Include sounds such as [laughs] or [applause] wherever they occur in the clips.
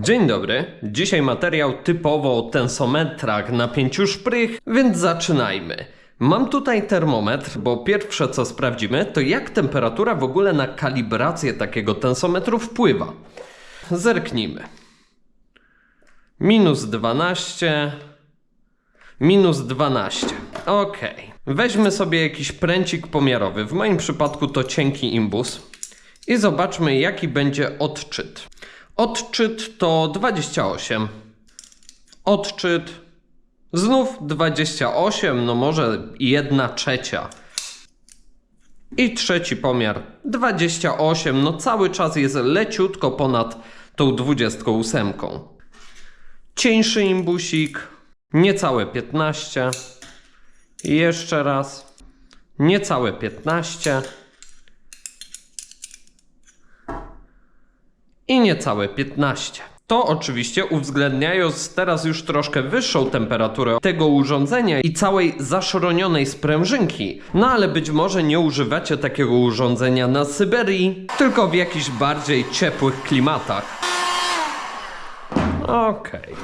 Dzień dobry. Dzisiaj materiał typowo o tensometrach na pięciu szprych, więc zaczynajmy. Mam tutaj termometr, bo pierwsze co sprawdzimy, to jak temperatura w ogóle na kalibrację takiego tensometru wpływa. Zerknijmy. Minus 12. Minus 12. Ok. Weźmy sobie jakiś pręcik pomiarowy. W moim przypadku to cienki imbus. I zobaczmy, jaki będzie odczyt. Odczyt to 28. Odczyt znów 28, no może 1 trzecia. I trzeci pomiar 28, no cały czas jest leciutko ponad tą 28. Cieńszy imbusik, niecałe 15. Jeszcze raz, niecałe 15. i niecałe 15. To oczywiście uwzględniając teraz już troszkę wyższą temperaturę tego urządzenia i całej zaszronionej sprężynki. No ale być może nie używacie takiego urządzenia na Syberii, tylko w jakichś bardziej ciepłych klimatach. Okej.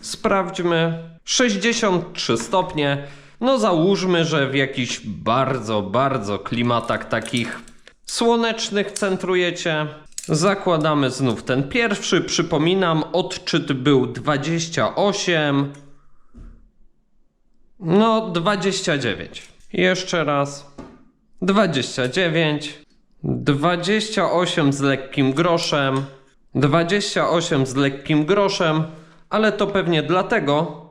Sprawdźmy. 63 stopnie. No załóżmy, że w jakichś bardzo, bardzo klimatach takich słonecznych centrujecie. Zakładamy znów ten pierwszy. Przypominam, odczyt był 28. No, 29. Jeszcze raz. 29. 28 z lekkim groszem. 28 z lekkim groszem, ale to pewnie dlatego,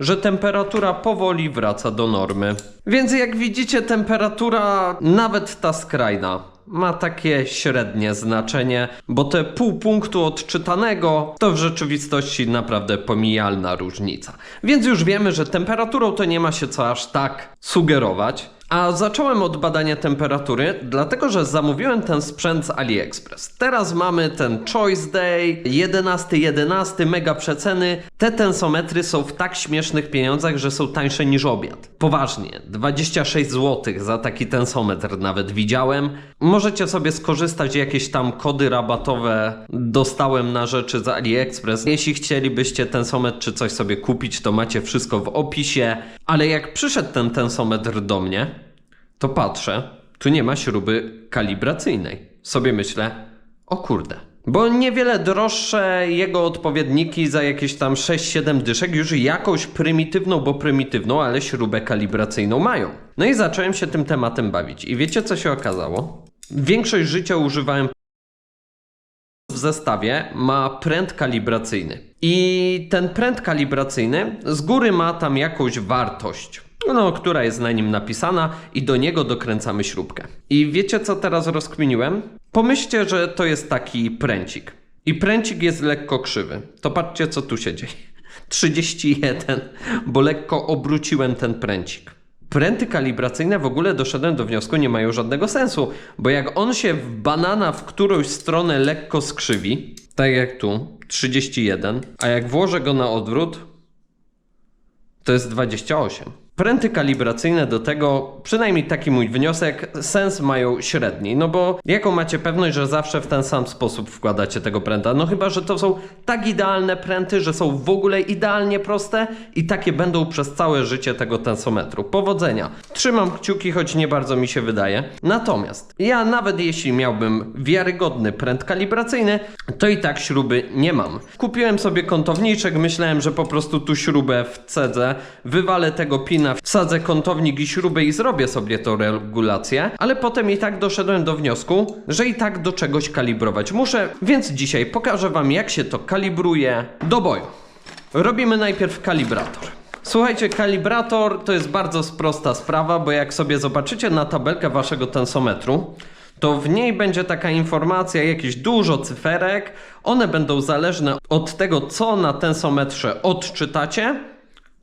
że temperatura powoli wraca do normy. Więc jak widzicie, temperatura, nawet ta skrajna, ma takie średnie znaczenie, bo te pół punktu odczytanego to w rzeczywistości naprawdę pomijalna różnica. Więc już wiemy, że temperaturą to nie ma się co aż tak sugerować. A zacząłem od badania temperatury, dlatego że zamówiłem ten sprzęt z AliExpress. Teraz mamy ten Choice Day, 11, 11, mega przeceny. Te tensometry są w tak śmiesznych pieniądzach, że są tańsze niż obiad. Poważnie, 26 zł za taki tensometr nawet widziałem. Możecie sobie skorzystać, jakieś tam kody rabatowe dostałem na rzeczy z AliExpress. Jeśli chcielibyście tensometr czy coś sobie kupić, to macie wszystko w opisie. Ale jak przyszedł ten tensometr do mnie, to patrzę, tu nie ma śruby kalibracyjnej. Sobie myślę, o kurde. Bo niewiele droższe jego odpowiedniki za jakieś tam 6-7 dyszek już jakąś prymitywną, bo prymitywną, ale śrubę kalibracyjną mają. No i zacząłem się tym tematem bawić. I wiecie co się okazało? Większość życia używałem w zestawie ma pręt kalibracyjny. I ten pręt kalibracyjny z góry ma tam jakąś wartość, no, która jest na nim napisana, i do niego dokręcamy śrubkę. I wiecie, co teraz rozkminiłem? Pomyślcie, że to jest taki pręcik. I pręcik jest lekko krzywy. To patrzcie, co tu się dzieje. [laughs] 31, bo lekko obróciłem ten pręcik. Pręty kalibracyjne w ogóle doszedłem do wniosku nie mają żadnego sensu, bo jak on się w banana w którąś stronę lekko skrzywi, tak jak tu, 31, a jak włożę go na odwrót, to jest 28. Pręty kalibracyjne do tego, przynajmniej taki mój wniosek, sens mają średni. No bo jaką macie pewność, że zawsze w ten sam sposób wkładacie tego pręta? No chyba, że to są tak idealne pręty, że są w ogóle idealnie proste i takie będą przez całe życie tego tensometru. Powodzenia. Trzymam kciuki, choć nie bardzo mi się wydaje. Natomiast ja nawet jeśli miałbym wiarygodny pręt kalibracyjny, to i tak śruby nie mam. Kupiłem sobie kątowniczek, myślałem, że po prostu tu śrubę wcedzę, wywalę tego pina, wsadzę kątownik i śrubę i zrobię sobie tą regulację, ale potem i tak doszedłem do wniosku, że i tak do czegoś kalibrować muszę, więc dzisiaj pokażę Wam jak się to kalibruje do boju. Robimy najpierw kalibrator. Słuchajcie, kalibrator to jest bardzo prosta sprawa, bo jak sobie zobaczycie na tabelkę waszego tensometru, to w niej będzie taka informacja, jakieś dużo cyferek. One będą zależne od tego, co na tensometrze odczytacie,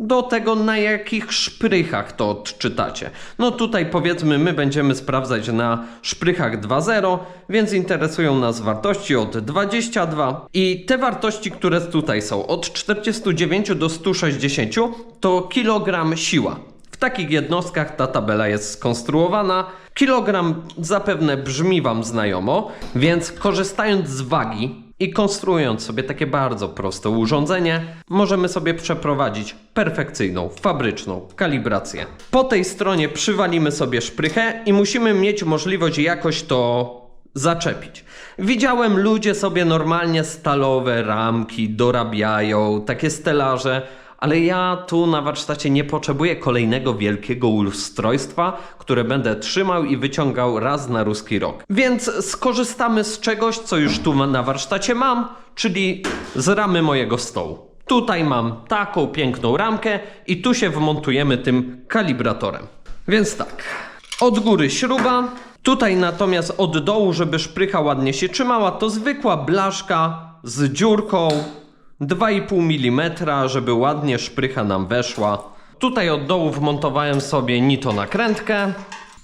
do tego, na jakich szprychach to odczytacie. No tutaj powiedzmy, my będziemy sprawdzać na szprychach 2.0, więc interesują nas wartości od 22 i te wartości, które tutaj są od 49 do 160 to kilogram siła. W takich jednostkach ta tabela jest skonstruowana. Kilogram zapewne brzmi Wam znajomo, więc korzystając z wagi, I konstruując sobie takie bardzo proste urządzenie, możemy sobie przeprowadzić perfekcyjną, fabryczną kalibrację. Po tej stronie przywalimy sobie szprychę i musimy mieć możliwość jakoś to zaczepić. Widziałem ludzie sobie normalnie stalowe ramki dorabiają, takie stelaże, ale ja tu na warsztacie nie potrzebuję kolejnego wielkiego ustrojstwa, które będę trzymał i wyciągał raz na ruski rok. Więc skorzystamy z czegoś, co już tu na warsztacie mam, czyli z ramy mojego stołu. Tutaj mam taką piękną ramkę i tu się wmontujemy tym kalibratorem. Więc tak, od góry śruba, tutaj natomiast od dołu, żeby szprycha ładnie się trzymała, to zwykła blaszka z dziurką 2,5 mm, żeby ładnie szprycha nam weszła. Tutaj od dołu wmontowałem sobie nito nakrętkę.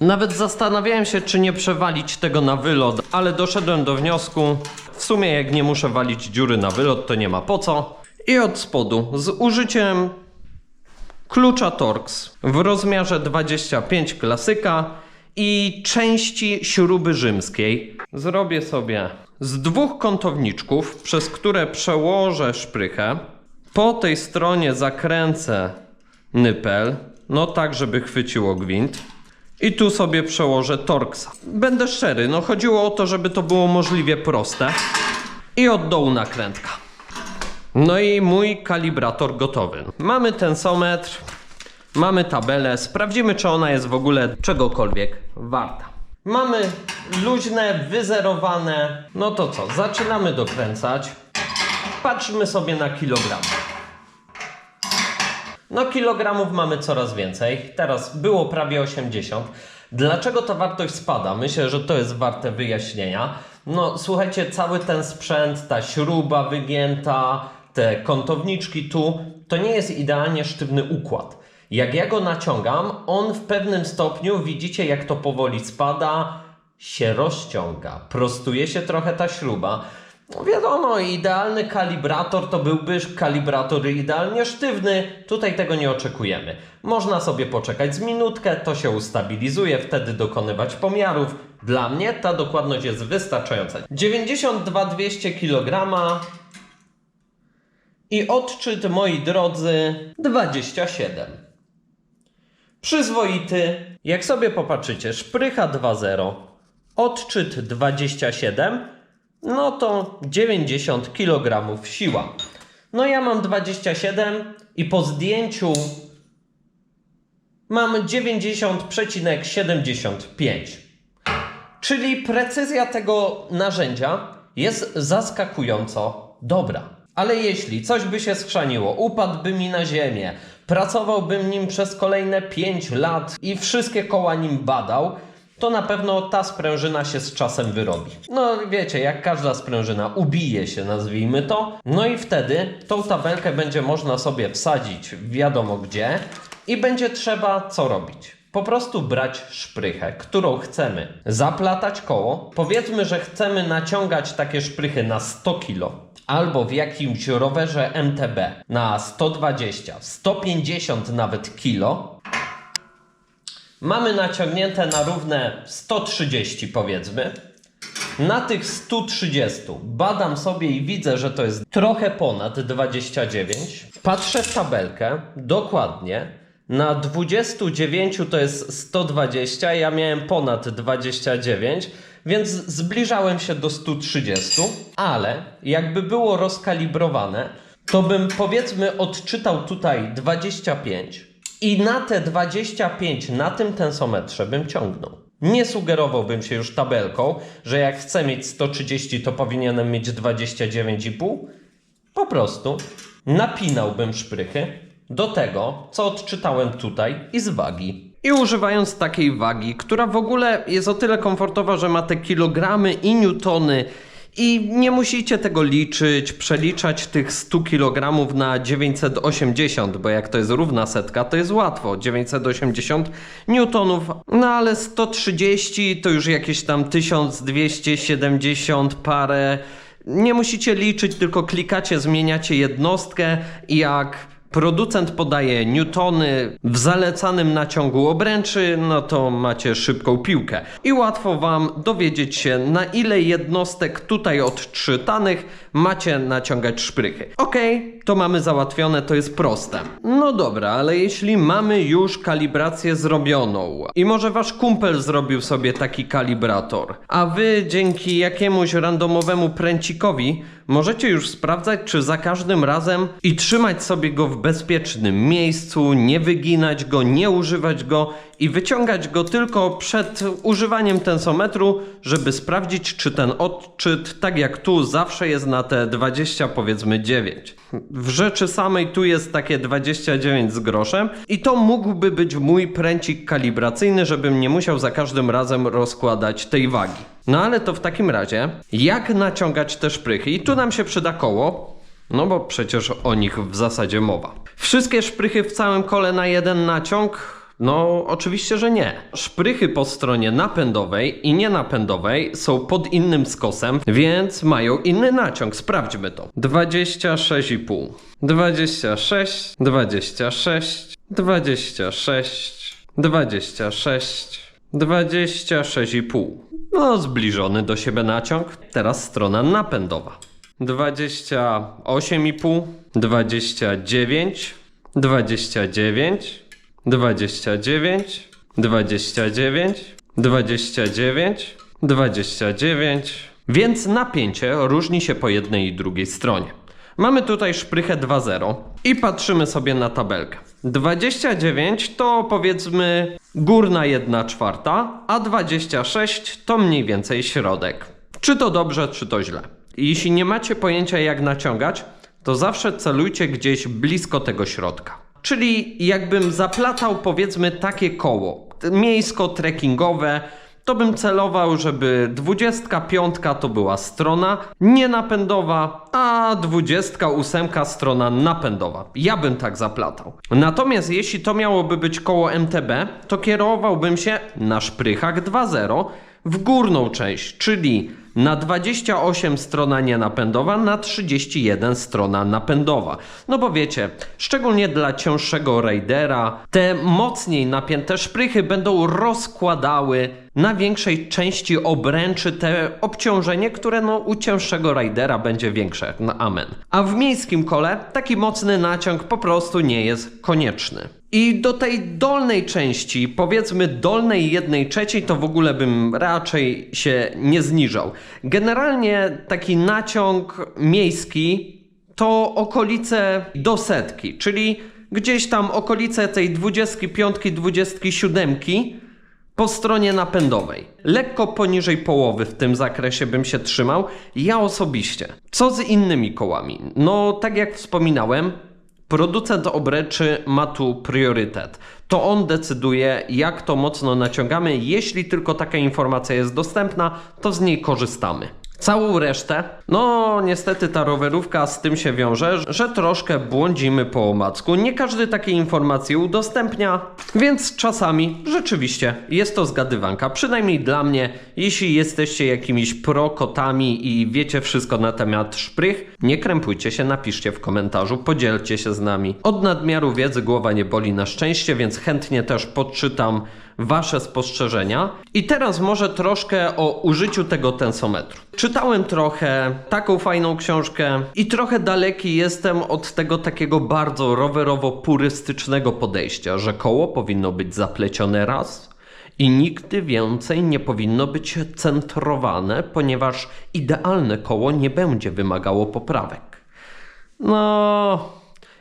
Nawet zastanawiałem się, czy nie przewalić tego na wylot, ale doszedłem do wniosku, w sumie jak nie muszę walić dziury na wylot, to nie ma po co. I od spodu, z użyciem klucza Torx w rozmiarze 25 klasyka i części śruby rzymskiej. Zrobię sobie z dwóch kątowniczków, przez które przełożę szprychę. Po tej stronie zakręcę nypel, no tak, żeby chwyciło gwint. I tu sobie przełożę Torxa. Będę szczery, no chodziło o to, żeby to było możliwie proste. I od dołu nakrętka. No i mój kalibrator gotowy. Mamy tensometr, mamy tabelę, sprawdzimy czy ona jest w ogóle czegokolwiek warta. Mamy luźne, wyzerowane. No to co, zaczynamy dokręcać. Patrzmy sobie na kilogram. No kilogramów mamy coraz więcej. Teraz było prawie 80. Dlaczego ta wartość spada? Myślę, że to jest warte wyjaśnienia. No słuchajcie, cały ten sprzęt, ta śruba wygięta, te kątowniczki tu, to nie jest idealnie sztywny układ. Jak ja go naciągam, on w pewnym stopniu, widzicie jak to powoli spada, się rozciąga. Prostuje się trochę ta śruba. No wiadomo, idealny kalibrator to byłby kalibrator idealnie sztywny. Tutaj tego nie oczekujemy. Można sobie poczekać z minutkę, to się ustabilizuje, wtedy dokonywać pomiarów. Dla mnie ta dokładność jest wystarczająca. 92 200 kg i odczyt, moi drodzy, 27. Przyzwoity. Jak sobie popatrzycie, szprycha 2.0, odczyt 27, no to 90 kg siła. No ja mam 27 i po zdjęciu mam 90,75. Czyli precyzja tego narzędzia jest zaskakująco dobra. Ale jeśli coś by się schrzaniło, upadłby mi na ziemię, pracowałbym nim przez kolejne 5 lat i wszystkie koła nim badał, to na pewno ta sprężyna się z czasem wyrobi. No wiecie, jak każda sprężyna ubije się, nazwijmy to. No i wtedy tą tabelkę będzie można sobie wsadzić wiadomo gdzie i będzie trzeba co robić? Po prostu brać szprychę, którą chcemy zaplatać koło. Powiedzmy, że chcemy naciągać takie szprychy na 100 kg albo w jakimś rowerze MTB na 120, 150 nawet kilo. Mamy naciągnięte na równe 130 powiedzmy. Na tych 130 badam sobie i widzę, że to jest trochę ponad 29. Patrzę w tabelkę dokładnie. Na 29 to jest 120, ja miałem ponad 29, więc zbliżałem się do 130, ale jakby było rozkalibrowane, to bym powiedzmy odczytał tutaj 25 i na te 25 na tym tensometrze bym ciągnął. Nie sugerowałbym się już tabelką, że jak chcę mieć 130, to powinienem mieć 29,5. Po prostu napinałbym szprychy do tego, co odczytałem tutaj i z wagi. I używając takiej wagi, która w ogóle jest o tyle komfortowa, że ma te kilogramy i newtony i nie musicie tego liczyć, przeliczać tych 100 kg na 980, bo jak to jest równa setka, to jest łatwo. 980 newtonów, no ale 130 to już jakieś tam 1270 parę. Nie musicie liczyć, tylko klikacie, zmieniacie jednostkę i jak Producent podaje newtony w zalecanym naciągu obręczy, no to macie szybką piłkę. I łatwo Wam dowiedzieć się, na ile jednostek tutaj odczytanych macie naciągać szprychy. Okej, to mamy załatwione, to jest proste. No dobra, ale jeśli mamy już kalibrację zrobioną i może Wasz kumpel zrobił sobie taki kalibrator, a Wy dzięki jakiemuś randomowemu pręcikowi możecie już sprawdzać, czy za każdym razem i trzymać sobie go bezpiecznym miejscu, nie wyginać go, nie używać go i wyciągać go tylko przed używaniem tensometru, żeby sprawdzić, czy ten odczyt, tak jak tu, zawsze jest na te 20 powiedzmy 9. W rzeczy samej tu jest takie 29 z groszem i to mógłby być mój pręcik kalibracyjny, żebym nie musiał za każdym razem rozkładać tej wagi. No ale to w takim razie, jak naciągać te szprychy? I tu nam się przyda koło, no bo przecież o nich w zasadzie mowa. Wszystkie szprychy w całym kole na jeden naciąg? No, oczywiście, że nie. Szprychy po stronie napędowej i nienapędowej są pod innym skosem, więc mają inny naciąg. Sprawdźmy to. 26,5. 26, 26, 26, 26, 26,5. No, zbliżony do siebie naciąg. Teraz strona napędowa. 28,5, 29, 29, 29, 29, 29, 29. Więc napięcie różni się po jednej i drugiej stronie. Mamy tutaj szprychę 2.0 i patrzymy sobie na tabelkę. 29 to powiedzmy górna 1 czwarta, a 26 to mniej więcej środek. Czy to dobrze, czy to źle. Jeśli nie macie pojęcia jak naciągać, to zawsze celujcie gdzieś blisko tego środka. Czyli jakbym zaplatał powiedzmy takie koło miejsko-trekkingowe, to bym celował, żeby 25 to była strona nienapędowa, a 28 strona napędowa. Ja bym tak zaplatał. Natomiast jeśli to miałoby być koło MTB, to kierowałbym się na szprychach 2.0 w górną część, czyli na 28 strona nienapędowa, na 31 strona napędowa. No bo wiecie, szczególnie dla cięższego rajdera, te mocniej napięte szprychy będą rozkładały na większej części obręczy te obciążenie, które no u cięższego rajdera będzie większe. No amen. A w miejskim kole taki mocny naciąg po prostu nie jest konieczny. I do tej dolnej części, powiedzmy dolnej jednej trzeciej, to w ogóle bym raczej się nie zniżał. Generalnie taki naciąg miejski to okolice do setki, czyli gdzieś tam okolice tej 25-27 po stronie napędowej. Lekko poniżej połowy w tym zakresie bym się trzymał, ja osobiście. Co z innymi kołami? No, tak jak wspominałem, producent obręczy ma tu priorytet. To on decyduje, jak to mocno naciągamy. Jeśli tylko taka informacja jest dostępna, to z niej korzystamy. Całą resztę, no niestety ta rowerówka z tym się wiąże, że troszkę błądzimy po omacku. Nie każdy takie informacje udostępnia, więc czasami rzeczywiście jest to zgadywanka. Przynajmniej dla mnie, jeśli jesteście jakimiś prokotami i wiecie wszystko na temat szprych, nie krępujcie się, napiszcie w komentarzu, podzielcie się z nami. Od nadmiaru wiedzy głowa nie boli na szczęście, więc chętnie też podczytam Wasze spostrzeżenia. I teraz może troszkę o użyciu tego tensometru. Czytałem trochę taką fajną książkę i trochę daleki jestem od tego takiego bardzo rowerowo-purystycznego podejścia, że koło powinno być zaplecione raz i nigdy więcej nie powinno być centrowane, ponieważ idealne koło nie będzie wymagało poprawek. No,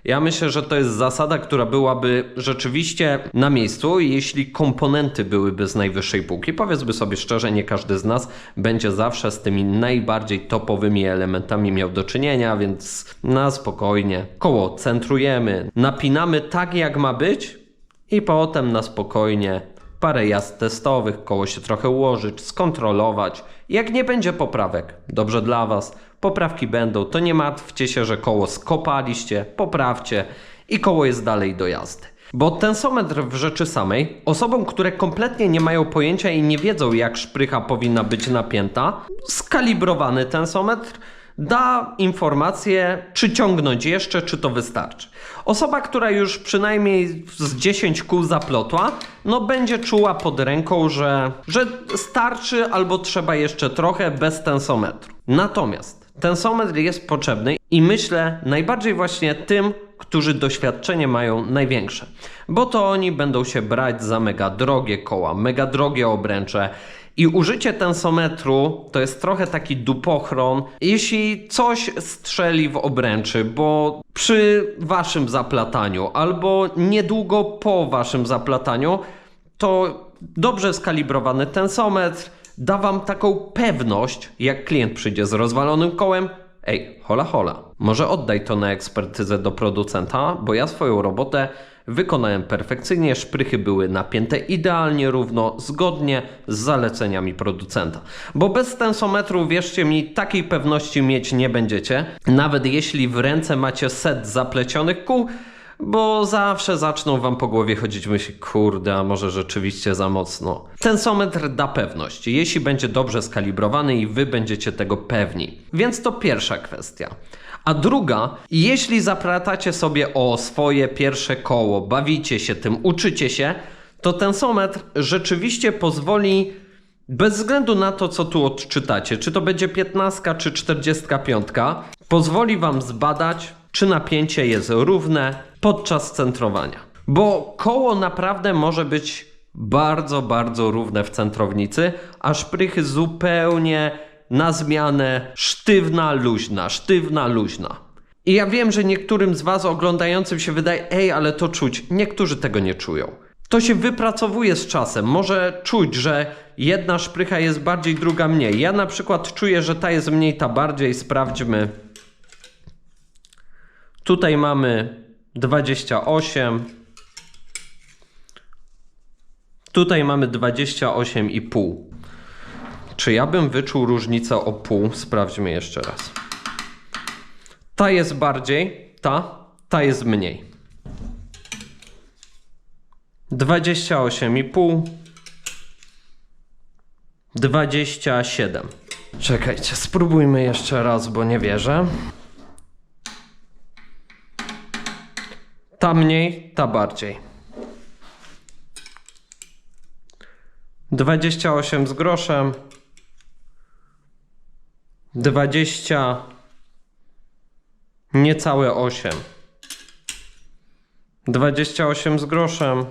ja myślę, że to jest zasada, która byłaby rzeczywiście na miejscu, jeśli komponenty byłyby z najwyższej półki. Powiedzmy sobie szczerze, nie każdy z nas będzie zawsze z tymi najbardziej topowymi elementami miał do czynienia, więc na spokojnie. Koło centrujemy, napinamy tak jak ma być i potem na spokojnie parę jazd testowych, koło się trochę ułożyć, skontrolować. Jak nie będzie poprawek, dobrze dla Was, poprawki będą, to nie martwcie się, że koło skopaliście, poprawcie i koło jest dalej do jazdy. Bo tensometr w rzeczy samej, osobom, które kompletnie nie mają pojęcia i nie wiedzą jak szprycha powinna być napięta, skalibrowany tensometr da informację, czy ciągnąć jeszcze, czy to wystarczy. Osoba, która już przynajmniej z 10 kół zaplotła, no będzie czuła pod ręką, że, że starczy albo trzeba jeszcze trochę bez tensometru. Natomiast tensometr jest potrzebny i myślę najbardziej właśnie tym, którzy doświadczenie mają największe, bo to oni będą się brać za mega drogie koła, mega drogie obręcze. I użycie tensometru to jest trochę taki dupochron, jeśli coś strzeli w obręczy, bo przy waszym zaplataniu albo niedługo po waszym zaplataniu, to dobrze skalibrowany tensometr da wam taką pewność, jak klient przyjdzie z rozwalonym kołem. Ej, hola hola, może oddaj to na ekspertyzę do producenta, bo ja swoją robotę wykonałem perfekcyjnie, szprychy były napięte idealnie równo, zgodnie z zaleceniami producenta. Bo bez tensometru, wierzcie mi, takiej pewności mieć nie będziecie, nawet jeśli w ręce macie set zaplecionych kół, bo zawsze zaczną wam po głowie chodzić myśli, kurde, a może rzeczywiście za mocno. Tensometr da pewność, jeśli będzie dobrze skalibrowany i wy będziecie tego pewni. Więc to pierwsza kwestia. A druga, jeśli zaplatacie sobie o swoje pierwsze koło, bawicie się tym, uczycie się, to tensometr rzeczywiście pozwoli bez względu na to, co tu odczytacie, czy to będzie 15 czy 45, pozwoli Wam zbadać, czy napięcie jest równe podczas centrowania. Bo koło naprawdę może być bardzo, bardzo równe w centrownicy, a szprychy zupełnie na zmianę sztywna, luźna, sztywna, luźna. I ja wiem, że niektórym z Was oglądającym się wydaje, ej, ale to czuć. Niektórzy tego nie czują. To się wypracowuje z czasem. Może czuć, że jedna szprycha jest bardziej, druga mniej. Ja na przykład czuję, że ta jest mniej, ta bardziej. Sprawdźmy. Tutaj mamy 28. Tutaj mamy 28,5. Czy ja bym wyczuł różnicę o pół? Sprawdźmy jeszcze raz. Ta jest bardziej, ta, ta jest mniej. 28,5 27 Czekajcie, spróbujmy jeszcze raz, bo nie wierzę. Ta mniej, ta bardziej. 28 z groszem. 20 niecałe 8. 28 z groszem.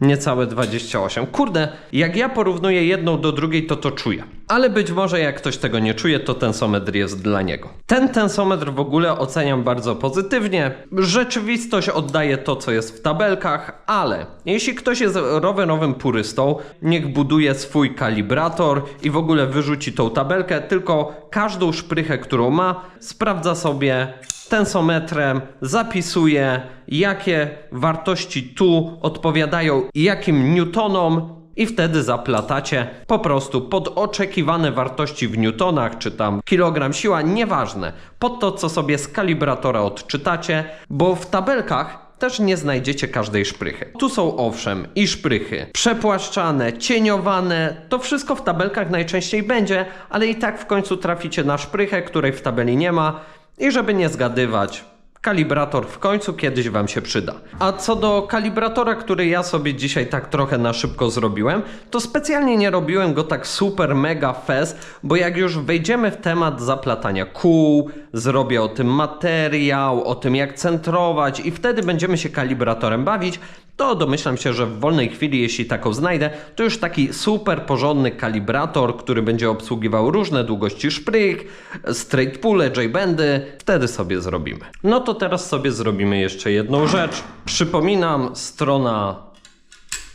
Niecałe 28. Kurde, jak ja porównuję jedną do drugiej, to to czuję. Ale być może jak ktoś tego nie czuje, to tensometr jest dla niego. Ten tensometr w ogóle oceniam bardzo pozytywnie. Rzeczywistość oddaje to, co jest w tabelkach, ale jeśli ktoś jest rowerowym purystą, niech buduje swój kalibrator i w ogóle wyrzuci tą tabelkę, tylko każdą szprychę, którą ma, sprawdza sobie tensometrem zapisuje, jakie wartości tu odpowiadają jakim newtonom i wtedy zaplatacie po prostu pod oczekiwane wartości w newtonach, czy tam kilogram siła, nieważne, pod to, co sobie z kalibratora odczytacie, bo w tabelkach też nie znajdziecie każdej szprychy. Tu są owszem i szprychy przepłaszczane, cieniowane, to wszystko w tabelkach najczęściej będzie, ale i tak w końcu traficie na szprychę, której w tabeli nie ma i żeby nie zgadywać, kalibrator w końcu kiedyś Wam się przyda. A co do kalibratora, który ja sobie dzisiaj tak trochę na szybko zrobiłem, to specjalnie nie robiłem go tak super mega fest, bo jak już wejdziemy w temat zaplatania kół, zrobię o tym materiał, o tym jak centrować i wtedy będziemy się kalibratorem bawić, to domyślam się, że w wolnej chwili, jeśli taką znajdę, to już taki super porządny kalibrator, który będzie obsługiwał różne długości szprych, straight pulle, J-bendy, wtedy sobie zrobimy. No to teraz sobie zrobimy jeszcze jedną rzecz. Przypominam, strona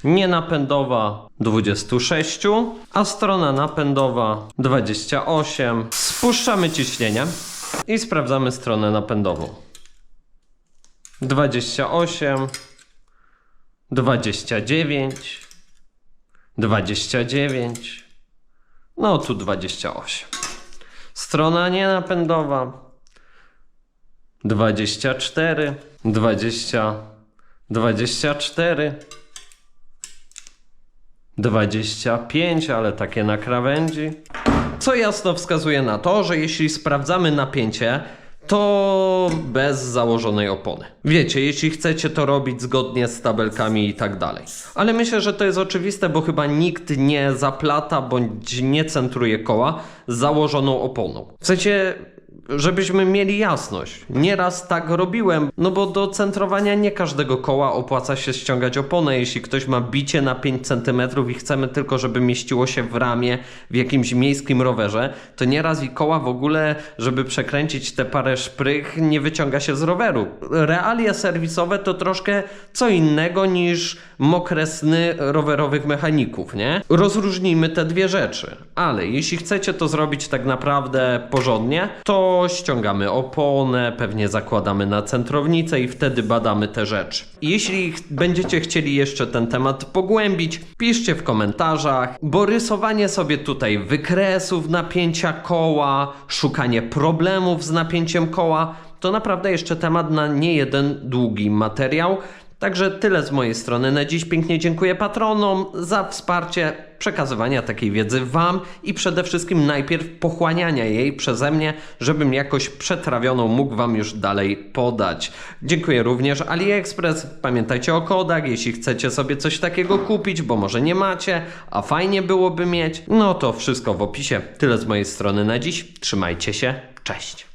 nienapędowa 26, a strona napędowa 28. Spuszczamy ciśnienie i sprawdzamy stronę napędową. 28 29, 29, no tu 28. Strona nienapędowa 24, 20, 24, 25, ale takie na krawędzi. Co jasno wskazuje na to, że jeśli sprawdzamy napięcie, to bez założonej opony. Wiecie, jeśli chcecie to robić zgodnie z tabelkami i tak dalej. Ale myślę, że to jest oczywiste, bo chyba nikt nie zaplata bądź nie centruje koła założoną oponą. W sensie, żebyśmy mieli jasność. Nieraz tak robiłem, no bo do centrowania nie każdego koła opłaca się ściągać oponę. Jeśli ktoś ma bicie na 5 cm i chcemy tylko, żeby mieściło się w ramie w jakimś miejskim rowerze, to nieraz i koła w ogóle, żeby przekręcić te parę szprych, nie wyciąga się z roweru. Realia serwisowe to troszkę co innego niż mokre sny rowerowych mechaników, nie? Rozróżnijmy te dwie rzeczy. Ale jeśli chcecie to zrobić tak naprawdę porządnie, to ściągamy oponę, pewnie zakładamy na centrownicę i wtedy badamy te rzeczy. Jeśli będziecie chcieli jeszcze ten temat pogłębić, piszcie w komentarzach, bo rysowanie sobie tutaj wykresów napięcia koła, szukanie problemów z napięciem koła, to naprawdę jeszcze temat na nie jeden długi materiał. Także tyle z mojej strony na dziś. Pięknie dziękuję patronom za wsparcie przekazywania takiej wiedzy Wam i przede wszystkim najpierw pochłaniania jej przeze mnie, żebym jakoś przetrawioną mógł Wam już dalej podać. Dziękuję również AliExpress. Pamiętajcie o kodach, jeśli chcecie sobie coś takiego kupić, bo może nie macie, a fajnie byłoby mieć. No to wszystko w opisie. Tyle z mojej strony na dziś. Trzymajcie się. Cześć.